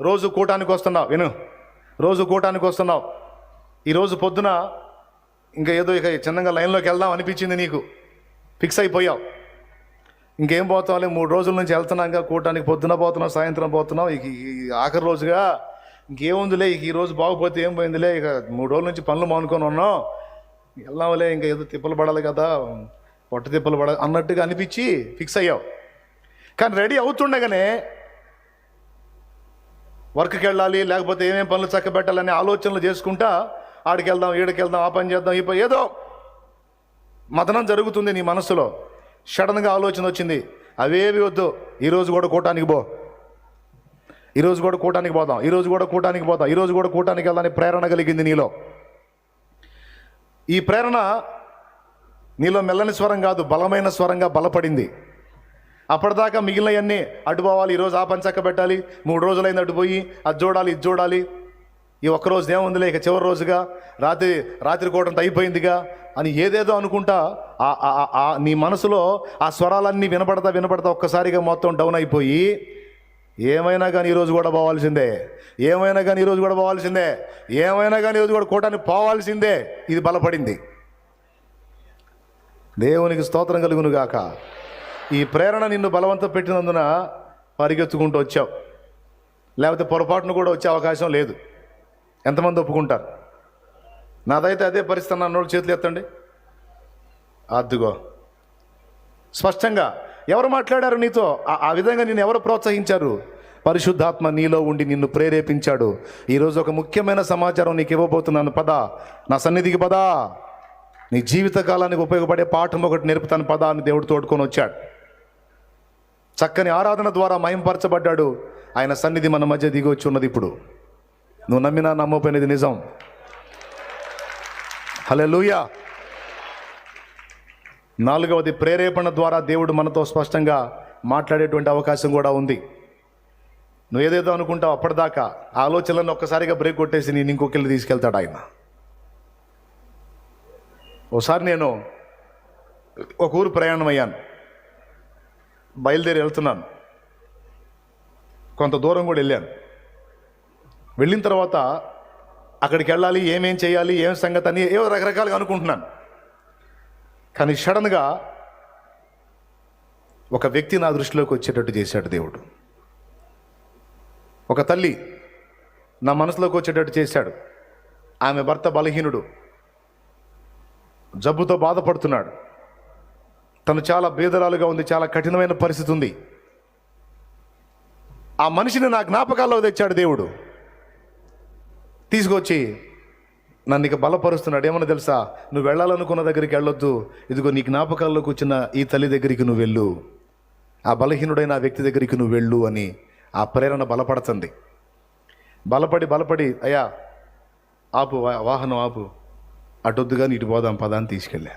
రోజు కూటానికి వస్తున్నావు విను. రోజు కూటానికి వస్తున్నావు. ఈరోజు పొద్దున ఇంకా ఏదో ఇక చిన్నగా లైన్లోకి వెళ్దాం అనిపించింది నీకు. ఫిక్స్ అయిపోయావు. ఇంకేం పోతాంలే మూడు రోజుల నుంచి వెళ్తున్నాగా కూటానికి పొద్దున పోతున్నావు సాయంత్రం పోతున్నావు. ఇక ఈ ఆఖరి రోజుగా ఇంకేముందిలే ఇక ఈ రోజు బాగుపోతే ఏం పోయిందిలే ఇక మూడు రోజుల నుంచి పనులు మానుకొని ఉన్నాం. వెళ్దాంలే ఇంకా ఏదో తిప్పలు పడాలి కదా పొట్ట తిప్పలు పడాలి అన్నట్టుగా అనిపించి ఫిక్స్ అయ్యావు. కానీ రెడీ అవుతుండగానే వర్క్కి వెళ్ళాలి లేకపోతే ఏమేమి పనులు చక్కబెట్టాలనే ఆలోచనలు చేసుకుంటా ఆడికి వెళ్దాం ఈడికి వెళ్దాం ఆ పని చేద్దాం ఈ పని ఏదో మదనం జరుగుతుంది నీ మనసులో. సడన్గా ఆలోచన వచ్చింది. అవేవి వద్దు. ఈరోజు కూడా కూటానికి పో. ఈరోజు కూడా కూటానికి పోదాం. ఈరోజు కూడా కూటానికి పోదాం. ఈరోజు కూడా కూటానికి వెళ్దాని ప్రేరణ కలిగింది నీలో. ఈ ప్రేరణ నీలో మెల్లని స్వరం కాదు బలమైన స్వరంగా బలపడింది. అప్పటిదాకా మిగిలినవన్నీ అటు పోవాలి ఈరోజు ఆ పని చక్క పెట్టాలి మూడు రోజులైంది అటు పోయి అది చూడాలి ఇది చూడాలి. ఈ ఒక్క రోజు ఏముందిలే ఇక చివరి రోజుగా రాత్రి రాత్రి కూడంత అయిపోయిందిగా అని ఏదేదో అనుకుంటా నీ మనసులో ఆ స్వరాలన్నీ వినపడతా వినపడతా ఒక్కసారిగా మొత్తం డౌన్ అయిపోయి ఏమైనా కానీ ఈరోజు కూడా పోవాల్సిందే ఏమైనా కానీ ఈరోజు కూడా పోవాల్సిందే ఏమైనా కానీ ఈరోజు కూడా కోటానికి పోవాల్సిందే ఇది బలపడింది. దేవునికి స్తోత్రం కలుగునుగాక. ఈ ప్రేరణ నిన్ను బలవంతం పెట్టినందున పరిగెత్తుకుంటూ వచ్చావు. లేకపోతే పొరపాటును కూడా వచ్చే అవకాశం లేదు. ఎంతమంది ఒప్పుకుంటారు? నాదైతే అదే పరిస్థితి అన్నోళ్ళు చేతులు ఎత్తండి. అద్దుగో స్పష్టంగా ఎవరు మాట్లాడారు నీతో? ఆ- విధంగా నిన్ను ఎవరు ప్రోత్సహించారు? పరిశుద్ధాత్మ నీలో ఉండి నిన్ను ప్రేరేపించాడు. ఈరోజు ఒక ముఖ్యమైన సమాచారం నీకు ఇవ్వబోతున్నాను. పద. నా సన్నిధికి పదా. నీ జీవిత కాలానికి ఉపయోగపడే పాఠం ఒకటి నేర్పుతాను. పదా అని దేవుడు తోడుకొని వచ్చాడు. చక్కని ఆరాధన ద్వారా మయంపరచబడ్డాడు. ఆయన సన్నిధి మన మధ్య దిగి వచ్చి ఉన్నది ఇప్పుడు. నువ్వు నమ్మినా నమ్మపోయినది నిజం. హలే నాలుగవది ప్రేరేపణ ద్వారా దేవుడు మనతో స్పష్టంగా మాట్లాడేటువంటి అవకాశం కూడా ఉంది. నువ్వు ఏదేదో అనుకుంటావు అప్పటిదాకా. ఆలోచనలను ఒక్కసారిగా బ్రేక్ కొట్టేసి నేను ఇంకొకళ్ళు తీసుకెళ్తాడు ఆయన. ఒకసారి నేను ఒక ఊరు ప్రయాణం అయ్యాను బయలుదేరి వెళ్తున్నాను. కొంత దూరం కూడా వెళ్ళాను. వెళ్ళిన తర్వాత అక్కడికి వెళ్ళాలి ఏమేం చేయాలి ఏం సంగతి అని ఏవో రకరకాలుగా అనుకుంటున్నాను. కానీ సడన్గా ఒక వ్యక్తి నా దృష్టిలోకి వచ్చేటట్టు చేశాడు దేవుడు. ఒక తల్లి నా మనసులోకి వచ్చేటట్టు చేశాడు. ఆమె భర్త బలహీనుడు. జబ్బుతో బాధపడుతున్నాడు. తను చాలా బేదరాలుగా ఉంది చాలా కఠినమైన పరిస్థితి ఉంది. ఆ మనిషిని నా జ్ఞాపకాల్లో తెచ్చాడు దేవుడు. తీసుకొచ్చి నన్ను ఇక బలపరుస్తున్నాడు. ఏమన్నా తెలుసా? నువ్వు వెళ్ళాలనుకున్న దగ్గరికి వెళ్ళొద్దు. ఇదిగో నీ జ్ఞాపకాల్లోకి కూర్చున్న ఈ తల్లి దగ్గరికి నువ్వు వెళ్ళు. ఆ బలహీనుడైన ఆ వ్యక్తి దగ్గరికి నువ్వు వెళ్ళు అని ఆ ప్రేరణ బలపడుతుంది. బలపడి బలపడి అయ్యా ఆపు వాహనం ఆపు. అటొద్దుగా ఇటు పోదాం పదాన్ని తీసుకెళ్ళా.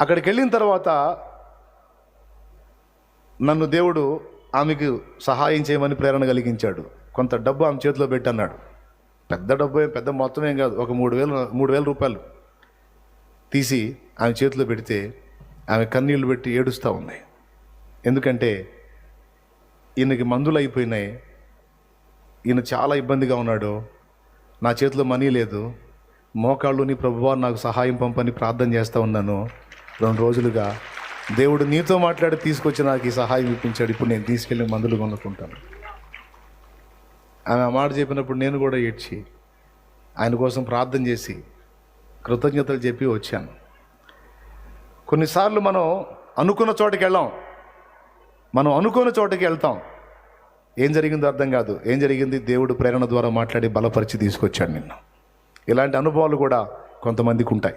అక్కడికి వెళ్ళిన తర్వాత నన్ను దేవుడు ఆమెకు సహాయం చేయమని ప్రేరణ కలిగించాడు. కొంత డబ్బు ఆమె చేతిలో పెట్టి అన్నాడు. పెద్ద డబ్బు ఏం పెద్ద మొత్తం ఏం కాదు. ఒక మూడు వేలు మూడు వేల రూపాయలు తీసి ఆమె చేతిలో పెడితే ఆమె కన్నీళ్ళు పెట్టి ఏడుస్తూ ఉన్నాయి. ఎందుకంటే ఈయనకి మందులు అయిపోయినాయి. ఈయన చాలా ఇబ్బందిగా ఉన్నాడు. నా చేతిలో మనీ లేదు. మోకాళ్ళుని ప్రభువా నాకు సహాయం పంపని ప్రార్థన చేస్తూ ఉన్నాను. రెండు రోజులుగా దేవుడు నీతో మాట్లాడి తీసుకొచ్చి నాకు ఈ సహాయం ఇప్పించాడు. ఇప్పుడు నేను తీసుకెళ్ళి మందులు కొనుక్కుంటాను. ఆమె ఆ మాట చెప్పినప్పుడు నేను కూడా ఏడ్చి ఆయన కోసం ప్రార్థన చేసి కృతజ్ఞతలు చెప్పి వచ్చాను. కొన్నిసార్లు మనం అనుకున్న చోటకి వెళ్ళాం. మనం అనుకున్న చోటకి వెళ్తాం. ఏం జరిగిందో అర్థం కాదు. ఏం జరిగింది? దేవుడు ప్రేరణ ద్వారా మాట్లాడి బలపరిచి తీసుకొచ్చాడు నిన్ను. ఇలాంటి అనుభవాలు కూడా కొంతమందికి ఉంటాయి.